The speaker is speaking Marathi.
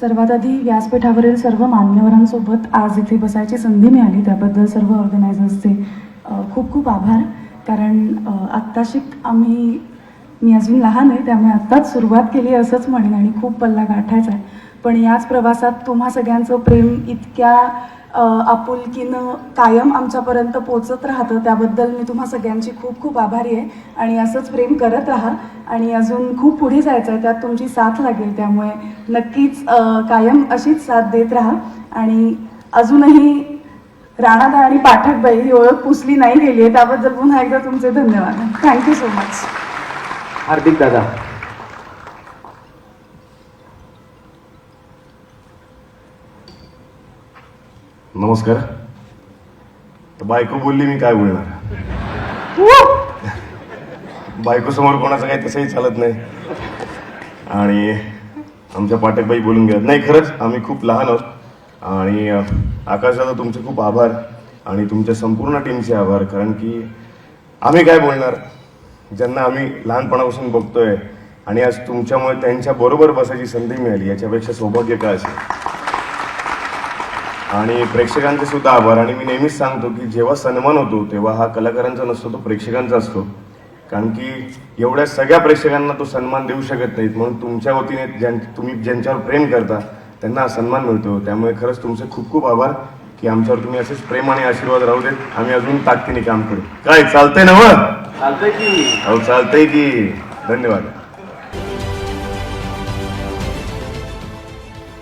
सर्वात आधी व्यासपीठावरील सर्व मान्यवरांसोबत आज इथे बसायची संधी मिळाली. त्याबद्दल सर्व ऑर्गनायझर्सचे खूप खूप आभार. कारण आत्ताशी आत्ताशिक आम्ही मी अजून लहान आहे त्यामुळे आत्ताच सुरुवात केली असंच म्हणेन आणि खूप पल्ला गाठायचा आहे. पण याच प्रवासात तुम्हा सगळ्यांचं प्रेम इतक्या आपुलकीनं कायम आमच्यापर्यंत पोचत राहतं त्याबद्दल मी तुम्हा सगळ्यांची खूप खूप आभारी आहे. आणि असंच प्रेम करत राहा. आणि अजून खूप पुढे जायचं आहे त्यात तुमची साथ लागेल. त्यामुळे नक्कीच कायम अशीच साथ देत राहा. आणि अजूनही राणादा आणि पाठकबाई ही ओळख पुसली नाही गेली आहे त्याबद्दल पुन्हा एकदा तुमचे धन्यवाद. थँक्यू सो मच हार्दिक दादा. नमस्कार. तर बायको बोलली मी काय बोलणार? बायको समोर कोणाचं काही तसंही चालत नाही. आणि आमच्या पाठकबाई बोलून गेल्यात नाही खरंच आम्ही खूप लहान आहोत आणि आकाशाचा तुमचे खूप आभार आणि तुमच्या संपूर्ण टीमचे आभार. कारण की आम्ही काय बोलणार? ज्यांना आम्ही लहानपणापासून बघतोय आणि आज तुमच्यामुळे त्यांच्या बरोबर बसायची संधी मिळाली याच्यापेक्षा सौभाग्य काय असेल? आणि प्रेक्षकांचे सुद्धा आभार. आणि मी नेहमीच सांगतो की जेव्हा सन्मान होतो तेव्हा हा कलाकारांचा नसतो तो प्रेक्षकांचा असतो. कारण की एवढ्या सगळ्या प्रेक्षकांना तो सन्मान देऊ शकत नाहीत. म्हणून तुमच्या वतीने ज्यां तुम्ही ज्यांच्यावर प्रेम करता त्यांना हा सन्मान मिळतो. त्यामुळे खरंच तुमचे खूप खूप आभार की आमच्यावर तुम्ही असेच प्रेम आणि आशीर्वाद राहू देत. आम्ही अजून ताकदीने काम करू. काय चालतंय ना मग? चालतंय की. अहो चालतंय की. धन्यवाद.